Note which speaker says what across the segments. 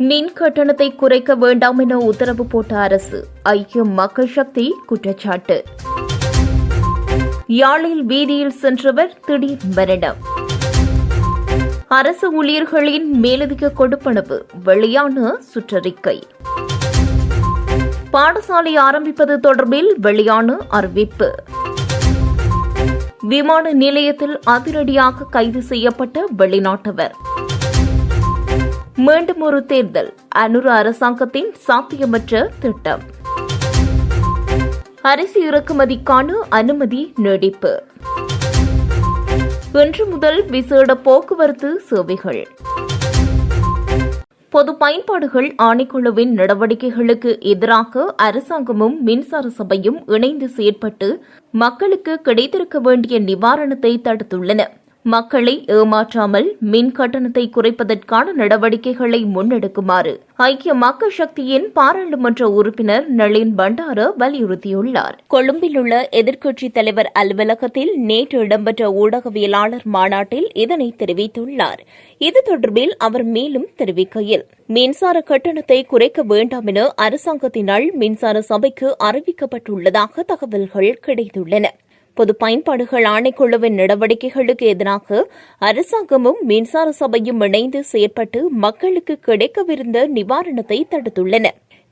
Speaker 1: மின் கட்டணத்தை குறைக்க வேண்டாம் என உத்தரவு போட்ட அரசு ஐக்கிய மக்கள் சக்தி குற்றச்சாட்டு. யாழில் வீதியில் சென்றவர் திடீர் மரணம். அரசு ஊழியர்களின் மேலதிக கொடுப்பனவு வெளியான சுற்றறிக்கை. பாடசாலை ஆரம்பிப்பது தொடர்பில் வெளியான அறிவிப்பு. விமான நிலையத்தில் அதிரடியாக கைது செய்யப்பட்ட வெளிநாட்டவர். மீண்டும் ஒரு தேர்தல். அனுர அரசாங்கத்தின் சாத்தியமற்ற திட்டம். அரிசி இறக்குமதிக்கான அனுமதி நீடிப்பு. இன்று முதல் விசேட போக்குவரத்து சேவைகள். பொது பயன்பாடுகள் ஆணைக்குழுவின் நடவடிக்கைகளுக்கு எதிராக அரசாங்கமும் மின்சார சபையும் இணைந்து செயற்பட்டு மக்களுக்கு கிடைத்திருக்க வேண்டிய நிவாரணத்தை தடுத்துள்ளன. மக்களை ஏமாற்றாமல் மின் கட்டணத்தை குறைப்பதற்கான நடவடிக்கைகளை முன்னெடுக்குமாறு ஐக்கிய மக்கள் சக்தியின் பாராளுமன்ற உறுப்பினர் நளின் பண்டார வலியுறுத்தியுள்ளார். கொழும்பில் உள்ள எதிர்க்கட்சித் தலைவர் அலுவலகத்தில் நேற்று இடம்பெற்ற ஊடகவியலாளர் மாநாட்டில் இதனை தெரிவித்துள்ளார். இது தொடர்பில் அவர் மேலும் தெரிவிக்கையில் மின்சார கட்டணத்தை குறைக்க வேண்டாம் என அரசாங்கத்தினால் மின்சார சபைக்கு அறிவிக்கப்பட்டுள்ளதாக தகவல்கள் கிடைத்துள்ளன. பொது பயன்பாடுகள் ஆணைக்குழுவின் நடவடிக்கைகளுக்கு எதிராக அரசாங்கமும் மின்சார சபையும் இணைந்து செயற்பட்டு மக்களுக்கு கிடைக்கவிருந்த நிவாரணத்தை தடுத்துள்ளன.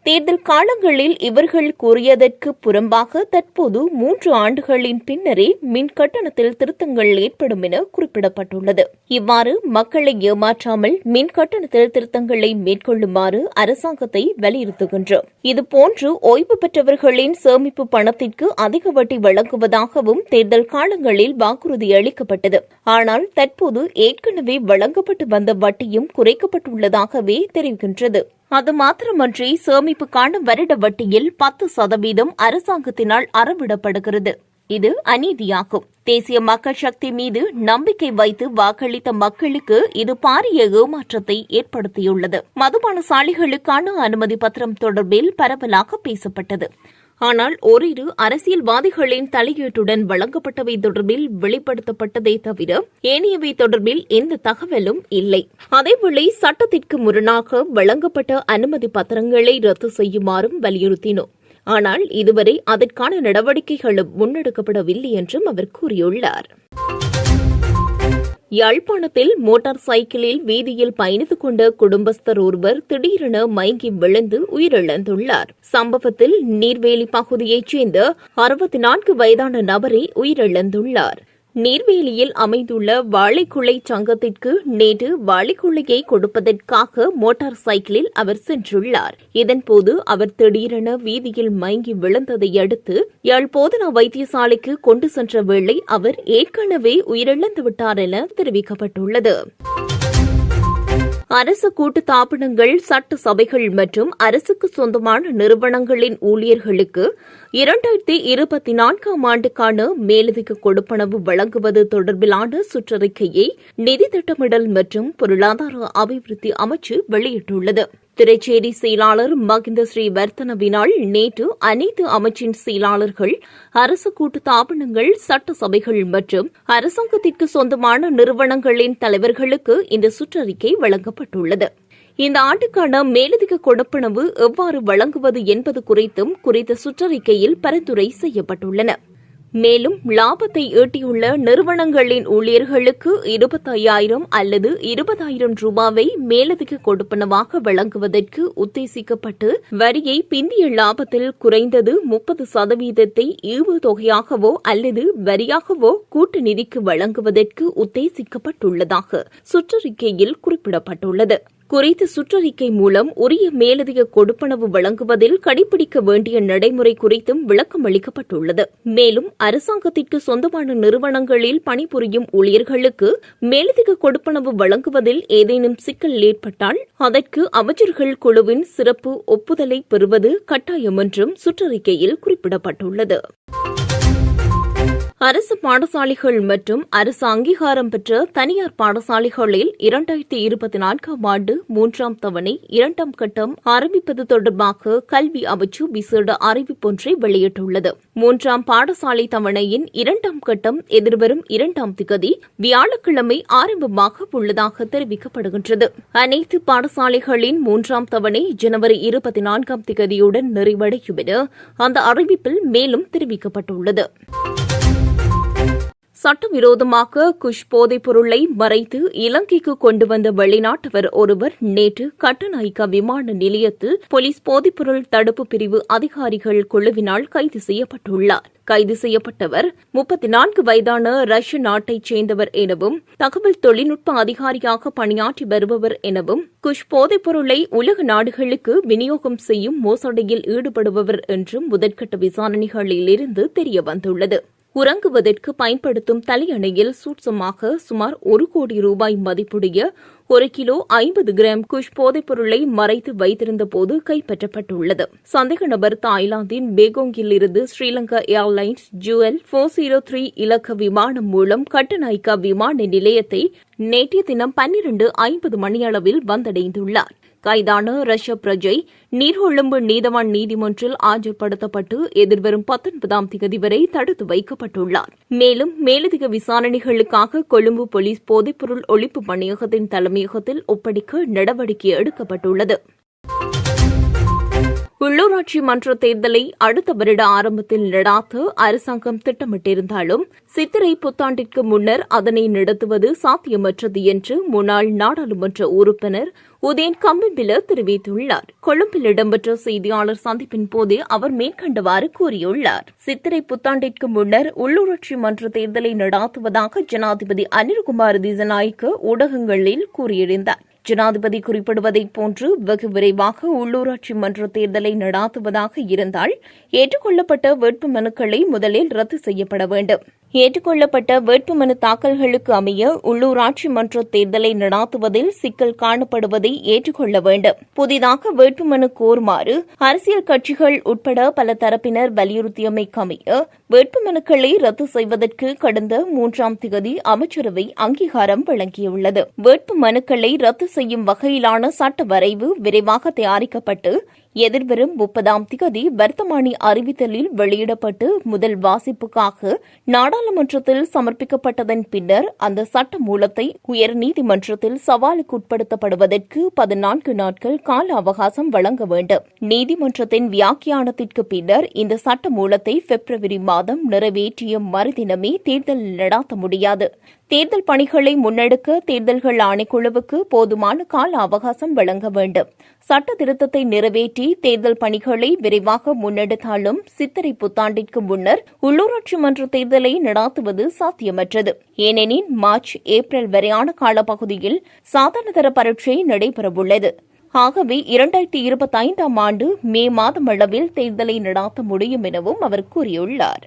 Speaker 1: தேர்தல் காலங்களில் இவர்கள் கூறியதற்கு புறம்பாக தற்போது மூன்று ஆண்டுகளின் பின்னரே மின் கட்டணத்தில் திருத்தங்கள் ஏற்படும் என குறிப்பிடப்பட்டுள்ளது. இவ்வாறு மக்களை ஏமாற்றாமல் மின் கட்டணத்தில் திருத்தங்களை மேற்கொள்ளுமாறு அரசாங்கத்தை வலியுறுத்துகின்றோம். இதுபோன்று ஓய்வு பெற்றவர்களின் சேமிப்பு பணத்திற்கு அதிக வட்டி வழங்குவதாகவும் தேர்தல் காலங்களில் வாக்குறுதி அளிக்கப்பட்டது. ஆனால் தற்போது ஏற்கனவே வழங்கப்பட்டு வந்த வட்டியும் குறைக்கப்பட்டுள்ளதாகவே தெரிவிக்கின்றது அது மாத்திரமன்றி சேமிப்புக்கான வருட வட்டியில் பத்து சதவீதம் அரசாங்கத்தினால் அறவிடப்படுகிறது. இது அநீதியாகும். தேசிய மக்கள் சக்தி மீது நம்பிக்கை வைத்து வாக்களித்த மக்களுக்கு இது பாரிய ஏமாற்றத்தை ஏற்படுத்தியுள்ளது. மதுபான சாலைகளுக்கான அனுமதி பத்திரம் தொடர்பில் பரவலாக பேசப்பட்டது. ஆனால் ஓரிரு அரசியல்வாதிகளின் தலையீட்டுடன் வழங்கப்பட்டவை தொடர்பில் வெளிப்படுத்தப்பட்டதே தவிர ஏனையவை தொடர்பில் எந்த தகவலும் இல்லை. அதேவேளை சட்டத்திற்கு முரணாக வழங்கப்பட்ட அனுமதி பத்திரங்களை ரத்து செய்யுமாறும் வலியுறுத்தினோம். ஆனால் இதுவரை அதற்கான நடவடிக்கைகளும் முன்னெடுக்கப்படவில்லை என்றும் அவர் கூறியுள்ளார். யாழ்ப்பாணத்தில் மோட்டார் சைக்கிளில் வீதியில் பயணித்துக் கொண்ட குடும்பஸ்தர் ஒருவர் திடீரென மயங்கி விழுந்து உயிரிழந்துள்ளார். சம்பவத்தில் நீர்வேலி பகுதியைச் சேர்ந்த அறுபத்தி நான்கு வயதான நபரே உயிரிழந்துள்ளார். நீர்வேலியில் அமைந்துள்ள வாழைக்குள்ளை சங்கத்திற்கு நேற்று வாழைக்குள்ளையை கொடுப்பதற்காக மோட்டார் சைக்கிளில் அவர் சென்றுள்ளார். இதன்போது அவர் திடீரென வீதியில் மயங்கி விழுந்ததை அடுத்து யாழ் போதனா வைத்தியசாலைக்கு கொண்டு சென்ற வேளை அவர் ஏற்கனவே உயிரிழந்துவிட்டார் என தெரிவிக்கப்பட்டுள்ளது. அரசு கூட்டு தாபனங்கள் சட்ட சபைகள் மற்றும் அரசுக்கு சொந்தமான நிறுவனங்களின் ஊழியர்களுக்கு இரண்டாயிரத்தி இருபத்தி நான்காம் ஆண்டுக்கான மேலதிக கொடுப்பனவு வழங்குவது தொடர்பிலான சுற்றறிக்கையை நிதி திட்டமிடல் மற்றும் பொருளாதார அபிவிருத்தி அமைச்சு வெளியிட்டுள்ளது. திரைச்சேரி செயலாளர் மகிந்த ஸ்ரீவர்த்தனவினால் நேற்று அனைத்து அமைச்சின் செயலாளர்கள் அரசு கூட்டு தாபனங்கள் சட்டசபைகள் மற்றும் அரசாங்கத்திற்கு சொந்தமான நிறுவனங்களின் தலைவர்களுக்கு இந்த சுற்றறிக்கை வழங்கப்பட்டுள்ளது. இந்த ஆண்டுக்கான மேலதிக கொடுப்பனவு எவ்வாறு வழங்குவது என்பது குறித்தும் குறித்த சுற்றறிக்கையில் பரிந்துரை செய்யப்பட்டுள்ளன. மேலும் லாபத்தை ஈட்டியுள்ள நிறுவனங்களின் ஊழியர்களுக்கு இருபத்தையாயிரம் அல்லது இருபதாயிரம் ரூபாவை மேலதிக கொடுப்பனவாக வழங்குவதற்கு உத்தேசிக்கப்பட்டு வரியை பிந்திய லாபத்தில் குறைந்தது முப்பது சதவீதத்தை ஈவுத்தொகையாகவோ அல்லது வரியாகவோ கூட்டு நிதிக்கு வழங்குவதற்கு உத்தேசிக்கப்பட்டுள்ளதாக சுற்றறிக்கையில் குறிப்பிடப்பட்டுள்ளது. குறித்த சுற்றறிக்கை மூலம் உரிய மேலதிக கொடுப்பனவு வழங்குவதில் கடைபிடிக்க வேண்டிய நடைமுறை குறித்தும் விளக்கம் அளிக்கப்பட்டுள்ளது. மேலும் அரசாங்கத்திற்கு சொந்தமான நிறுவனங்களில் பணிபுரியும் ஊழியர்களுக்கு மேலதிக கொடுப்பனவு வழங்குவதில் ஏதேனும் சிக்கல் ஏற்பட்டால் அதற்கு அமைச்சர்கள் குழுவின் சிறப்பு ஒப்புதலை பெறுவது கட்டாயம் என்றும் சுற்றறிக்கையில் குறிப்பிடப்பட்டுள்ளது. அரசு பாடசாலைகள் மற்றும் அரசு அங்கீகாரம் பெற்ற தனியார் பாடசாலைகளில் இரண்டாயிரத்தி இருபத்தி நான்காம் ஆண்டு மூன்றாம் தவணை இரண்டாம் கட்டம் ஆரம்பிப்பது தொடர்பாக கல்வி அமைச்சு விசேட அறிவிப்பொன்றை வெளியிட்டுள்ளது. மூன்றாம் பாடசாலை தவணையின் இரண்டாம் கட்டம் எதிர்வரும் இரண்டாம் திகதி வியாழக்கிழமை ஆரம்பமாக உள்ளதாக தெரிவிக்கப்படுகின்றது. அனைத்து பாடசாலைகளின் மூன்றாம் தவணை ஜனவரி இருபத்தி நான்காம் திகதியுடன் நிறைவடையும் என அந்த அறிவிப்பில் மேலும் தெரிவிக்கப்பட்டுள்ளது. சட்டவிரோதமாக குஷ் போதைப் பொருளை மறைத்து இலங்கைக்கு கொண்டு வந்த வெளிநாட்டவர் ஒருவர் நேற்று கட்டநாயக்கா விமான நிலையத்தில் போலீஸ் போதைப்பொருள் தடுப்பு பிரிவு அதிகாரிகள் குழுவினால் கைது செய்யப்பட்டுள்ளார். கைது செய்யப்பட்டவர் முப்பத்தி நான்கு வயதான ரஷ்ய நாட்டைச் சேர்ந்தவர் எனவும் தகவல் தொழில்நுட்ப அதிகாரியாக பணியாற்றி வருபவர் எனவும் குஷ் போதைப் பொருளை உலக நாடுகளுக்கு விநியோகம் செய்யும் மோசடியில் ஈடுபடுபவர் என்றும் முதற்கட்ட விசாரணைகளிலிருந்து தெரியவந்துள்ளது. உறங்குவதற்கு பயன்படுத்தும் தலையணையில் சூட்சமாக சுமார் ஒரு கோடி ரூபாய் மதிப்புடைய ஒரு கிலோ ஐம்பது கிராம் குஷ் போதைப் பொருளை மறைத்து வைத்திருந்த போது கைப்பற்றப்பட்டுள்ளது. சந்தேக நபர் தாய்லாந்தின் பேகோங்கில் இருந்து Sri Lanka airlines UL four zero three இலக்க விமானம் மூலம் கட்டநாய்க்கா விமான நிலையத்தை நேற்றைய தினம் பன்னிரண்டு ஐம்பது மணியளவில் வந்தடைந்துள்ளார். கைதான ரஷ்ய பிரஜை நீர்கொழும்பு நீதவான் நீதிமன்றில் ஆஜர்படுத்தப்பட்டு எதிர்வரும் பத்தொன்பதாம் தேதி வரை தடுத்து வைக்கப்பட்டுள்ளார். மேலும் மேலதிக விசாரணைகளுக்காக கொழும்பு போலீஸ் போதைப்பொருள் ஒழிப்பு பணியகத்தின் தலைமையகத்தில் ஒப்படைக்க நடவடிக்கை எடுக்கப்பட்டுள்ளது. உள்ளூராட்சி மன்ற தேர்தலை அடுத்த வருட ஆரம்பத்தில் நடாத்த அரசாங்கம் திட்டமிட்டிருந்தாலும் சித்திரை புத்தாண்டிற்கு முன்னர் அதனை நடத்துவது சாத்தியமற்றது என்று முன்னாள் நாடாளுமன்ற உறுப்பினர் உதயன் கம்பிபில தெரிவித்துள்ளார். கொழும்பில் இடம்பெற்ற செய்தியாளர் சந்திப்பின் போது அவர் மேற்கண்டவாறு கூறியுள்ளார். சித்திரை புத்தாண்டிற்கு முன்னர் உள்ளூராட்சி மன்ற தேர்தலை நடாத்துவதாக ஜனாதிபதி அனில்குமார் திசநாய்க்கு ஊடகங்களில் கூறியிருந்தார். ஜனாதிபதி குறிப்பிடுவதைப் போன்று வெகு விரைவாக உள்ளூராட்சி மன்ற தேர்தலை நடாத்துவதாக இருந்தால் ஏற்றுக்கொள்ளப்பட்ட வேட்புமனுக்களை முதலில் ரத்து செய்யப்பட வேண்டும். ஏற்றுக்கொள்ளப்பட்ட வேட்புமனு தாக்கல்களுக்கு அமைய உள்ளூராட்சி மன்ற தேர்தலை நடாத்துவதில் சிக்கல் காணப்படுவதை ஏற்றுக்கொள்ள வேண்டும். புதிதாக வேட்புமனு கோருமாறு அரசியல் கட்சிகள் உட்பட பல தரப்பினர் வலியுறுத்தியமைக்கு அமைய வேட்புமனுக்களை ரத்து செய்வதற்கு கடந்த மூன்றாம் திகதி அமைச்சரவை அங்கீகாரம் வழங்கியுள்ளது. வேட்பு மனுக்களை ரத்து செய்யும் வகையிலான சட்ட வரைவு விரைவாக தயாரிக்கப்பட்டு எதிர்வரும் முப்பதாம் திகதி வர்த்தமானி அறிவித்தலில் வெளியிடப்பட்டு முதல் வாசிப்புக்காக நாடாளுமன்றத்தில் சமர்ப்பிக்கப்பட்டதன் பின்னர் அந்த சட்ட மூலத்தை உயர்நீதிமன்றத்தில் சவாலுக்கு உட்படுத்தப்படுவதற்கு பதினான்கு நாட்கள் கால அவகாசம் வழங்க வேண்டும். நீதிமன்றத்தின் வியாக்கியானத்திற்கு பின்னர் இந்த சட்ட மூலத்தை பிப்ரவரி மாதம் நிறைவேற்றிய மறுதினமே தேர்தல் நடாத்த முடியாது. தேர்தல் பணிகளை முன்னெடுக்க தேர்தல்கள் ஆணைக்குழுவுக்கு போதுமான கால அவகாசம் வழங்க வேண்டும். சட்ட திருத்தத்தை நிறைவேற்றி தேர்தல் பணிகளை விரைவாக முன்னெடுத்தாலும் சித்திரை புத்தாண்டிற்கு முன்னர் உள்ளூராட்சி மன்ற தேர்தலை நடாத்துவது சாத்தியமற்றது. ஏனெனில் மார்ச் ஏப்ரல் வரையான காலப்பகுதியில் சாதாரணதர பரீட்சை நடைபெறவுள்ளது. ஆகவே இரண்டாயிரத்தி இருபத்தைந்தாம் ஆண்டு மே மாதம் அளவில் தேர்தலை நடாத்த முடியும் எனவும் அவர் கூறியுள்ளார்.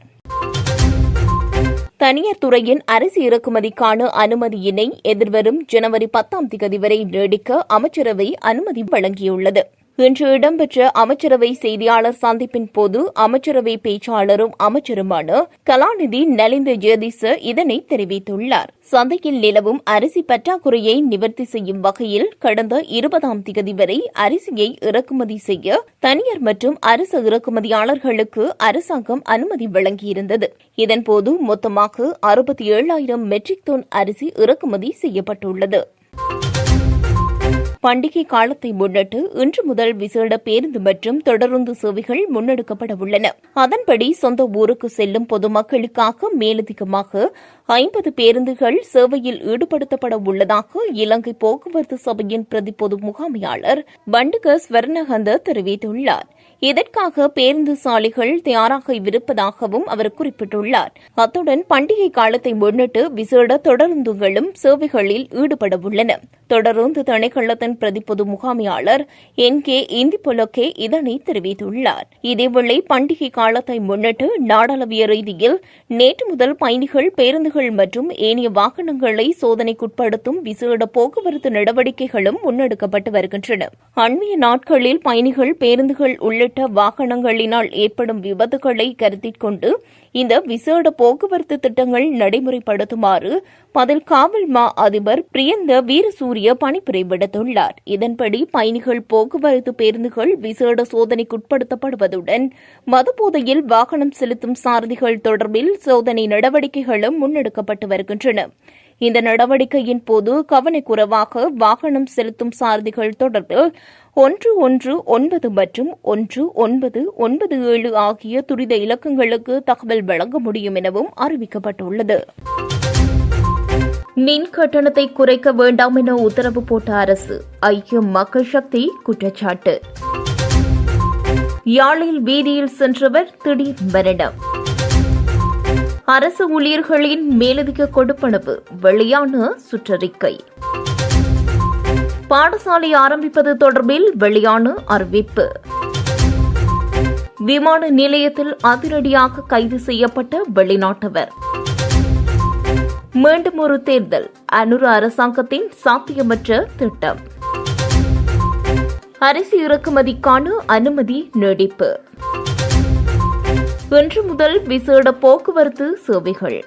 Speaker 1: தனியார் துறையின் அரிசி இறக்குமதிக்கான அனுமதியினை எதிர்வரும் ஜனவரி பத்தாம் தேதி வரை நீடிக்க அமைச்சரவை அனுமதி வழங்கியுள்ளது. இன்று இடம்பெற்ற அமைச்சரவை செய்தியாளர் சந்திப்பின் போது அமைச்சரவை பேச்சாளரும் அமைச்சருமான கலாநிதி நலிந்த ஜெயதிச இதனை தெரிவித்துள்ளார். சந்தையில் நிலவும் அரிசி பற்றாக்குறையை நிவர்த்தி செய்யும் வகையில் கடந்த இருபதாம் தேதி வரை அரிசியை இறக்குமதி செய்ய தனியார் மற்றும் அரசு இறக்குமதியாளர்களுக்கு அரசாங்கம் அனுமதி வழங்கியிருந்தது. இதன்போது மொத்தமாக அறுபத்தி ஏழாயிரம் மெட்ரிக் டன் அரிசி இறக்குமதி செய்யப்பட்டுள்ளது. பண்டிகை காலத்தை முன்னிட்டு இன்று முதல் விசேட பேருந்து மற்றும் தொடருந்து சேவைகள் முன்னெடுக்கப்பட உள்ளன. அதன்படி சொந்த ஊருக்கு செல்லும் பொதுமக்களுக்காக மேலதிகமாக ஐம்பது பேருந்துகள் சேவையில் ஈடுபடுத்தப்பட உள்ளதாக இலங்கை போக்குவரத்து சபையின் பிரதி பொது முகாமையாளர் பண்டுக ஸ்வர்ணகந்த தெரிவித்துள்ளார். இதற்காக பேருந்து சாலைகள் தயாராக இருப்பதாகவும் அவர் குறிப்பிட்டுள்ளார். அத்துடன் பண்டிகை காலத்தை முன்னிட்டு விசேட தொடருந்துகளும் சேவைகளில் ஈடுபட உள்ளன. தொடருந்து திணைக்களத்தின் பிரதிப்பொது பொது முகாமையாளர் என். கே. இந்தி புலக்கே இதனை தெரிவித்துள்ளார். இதேவேளை பண்டிகை காலத்தை முன்னிட்டு நாடாளவிய ரீதியில் நேற்று முதல் பயணிகள் பேருந்துகள் மற்றும் ஏனைய வாகனங்களை சோதனைக்குட்படுத்தும் விசேட போக்குவரத்து நடவடிக்கைகளும் முன்னெடுக்கப்பட்டு வருகின்றன. அண்மைய நாட்களில் பயணிகள் பேருந்துகள் உள்ளிட்ட உள்ளிட்ட வாகனங்களினால் ஏற்படும் விபத்துகளை கருத்தில் கொண்டு இந்த விசேட போக்குவரத்து திட்டங்கள் நடைமுறைப்படுத்துமாறு பதில் காவல் மா அதிபர் பிரியந்த வீரசூரிய பணிப்புரை விடுத்துள்ளார். இதன்படி பயணிகள் போக்குவரத்து பேருந்துகள் விசேட சோதனைக்குட்படுத்தப்படுவதுடன் மதுபோதையில் வாகனம் செலுத்தும் சாரதிகள் தொடர்பில் சோதனை நடவடிக்கைகளும் முன்னெடுக்கப்பட்டு வருகின்றன. இந்த நடவடிக்கையின் போது கவனக்குறைவாக வாகனம் செலுத்தும் சாரதிகள் தொடர்பில் ஒன்று ஒன்று ஒன்பது மற்றும் ஒன்று ஒன்பது ஒன்பது ஏழு ஆகிய துரித இலக்கங்களுக்கு தகவல் வழங்க முடியும் எனவும் அறிவிக்கப்பட்டுள்ளது. மின் கட்டணத்தை குறைக்க வேண்டாம் என உத்தரவு போட்ட அரசு ஐக்கிய மக்கள் சக்தி குற்றச்சாட்டு. யாழில் வீதியில் சென்றவர் திடீர் மரணம். அரசு ஊழியர்களின் மேலதிக கொடுப்பனவு வெளியான சுற்றறிக்கை. பாடசாலை ஆரம்பிப்பது தொடர்பில் வெளியான அறிவிப்பு. விமான நிலையத்தில் அதிரடியாக கைது செய்யப்பட்ட வெளிநாட்டவர். மீண்டும் ஒரு தேர்தல் அனுர அரசாங்கத்தின் சாத்தியமற்ற திட்டம். அரிசி இறக்குமதிக்கான அனுமதி நீடிப்பு. இன்று முதல் விசேட போக்குவரத்து சேவைகள்.